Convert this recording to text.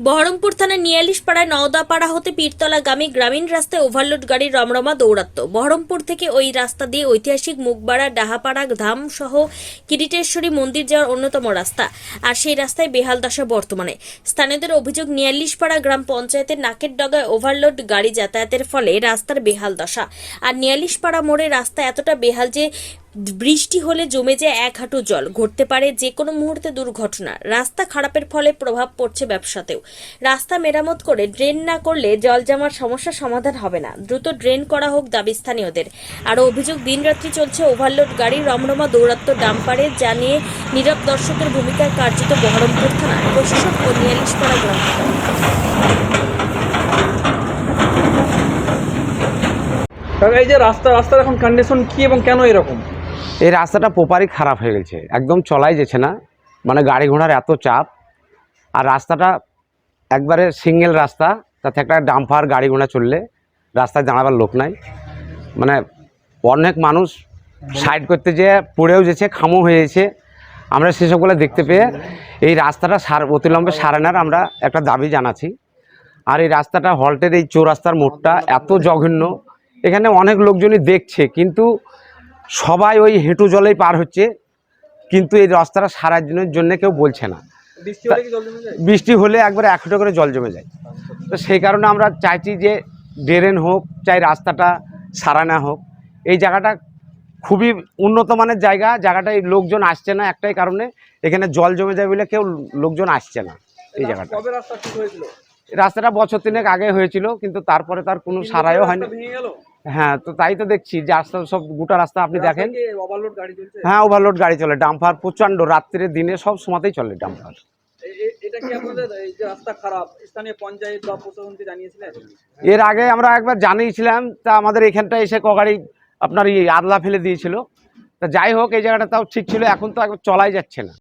বহরমপুর থানার নিয়ালিশ পাড়ায় নওদাপাড়া হতে পীরতলাগামী গ্রামীণ রাস্তায় ওভারলোড গাড়ির রমরমা দৌরাত্ম বহরমপুর থেকে ওই রাস্তা দিয়ে ঐতিহাসিক মুখবাড়া, ডাহাপাড়া ধাম সহ কিরিটেশ্বরী মন্দির যাওয়ার অন্যতম রাস্তা। আর সেই রাস্তায় বেহাল দশা বর্তমানে। স্থানীয়দের অভিযোগ, নিয়ালিশপাড়া গ্রাম পঞ্চায়েতের নাকের ডগায় ওভারলোড গাড়ি যাতায়াতের ফলে রাস্তার বেহাল দশা। আর নিয়ালিশপাড়া মোড়ে রাস্তা এতটা বেহাল যে বৃষ্টি হলে জমে যায় এক হাঁটু জল। ঘটতে পারে যে কোনো মুহূর্তে দুর্ঘটনা। রাস্তা খারাপের ফলে প্রভাব পড়ছে ব্যবসাতেও। রাস্তা মেরামত করে ড্রেন না করলে জল জমার সমস্যার সমাধান হবে না। দ্রুত ড্রেন করা হোক দাবি স্থানীয়দের। আরও অভিযোগ, দিনরাত্রি চলছে ওভারলোড গাড়ি। রমরমা দৌরাত্ম ডাম্পারে যা নিয়ে নীরব দর্শকের ভূমিকায় কার্যত বহরমপুর থানা প্রশাসন ও নিয়ালিশপাড়া গ্রাম এই যে রাস্তা, রাস্তার এখন কন্ডিশন কি এবং কেন এরকম? এই রাস্তাটা প্রপারই খারাপ হয়ে গেছে, একদম চলাই যাচ্ছে না মানে গাড়ি ঘোড়ার এত চাপ, আর রাস্তাটা একবারে সিঙ্গেল রাস্তা, তাতে একটা ডাম্পার গাড়ি ঘোড়া চললে রাস্তায় দাঁড়াবার লোক নাই মানে অনেক মানুষ সাইড করতে যেয়ে পড়েও যেছে, খামো হয়ে গেছে, আমরা সেসবগুলো দেখতে পেয়ে এই রাস্তাটা সার, অতিলম্বে সারানোর আমরা একটা দাবি জানাচ্ছি, আর এই রাস্তাটা হল্টের এই চৌরাস্তার মোড়টা এত জঘন্য, এখানে অনেক লোকজনই দেখছে, কিন্তু সবাই ওই হেঁটু জলেই পার হচ্ছে কিন্তু এই রাস্তাটা সারার জন্য- জন্য কেউ বলছে না। বৃষ্টি হলে একবারে এক ফুটো করে জল জমে যায়। তো সেই কারণে আমরা চাইছি যে ড্রেন হোক চাই রাস্তাটা সারানো হোক। এই জায়গাটা খুবই উন্নত মানের জায়গা জায়গাটায় লোকজন আসছে না একটাই কারণে। এখানে জল জমে যায় বলে কেউ লোকজন আসছে না এই জায়গাটা। রাস্তাটা বছর তিনেক আগে হয়েছিল কিন্তু তারপরে তার কোনো সারাইও হয়নি। হ্যাঁ তো তাই তো দেখছি যে রাস্তা সব গোটা রাস্তা আপনি দেখেন। ওভারলোড হ্যাঁ ওভারলোড গাড়ি চলে ডাম্পার প্রচণ্ড রাত্রে দিনে সব সময়তেই চলে ডাম্পার। এর আগে আমরা একবার জানিয়েছিলাম তা আমাদের এখানটা এসে কগাড়ি আপনার এই আদলা ফেলে দিয়েছিল। তা যাই হোক এই জায়গাটা তাও ঠিক ছিল এখন তো একবার চলাই যাচ্ছে না।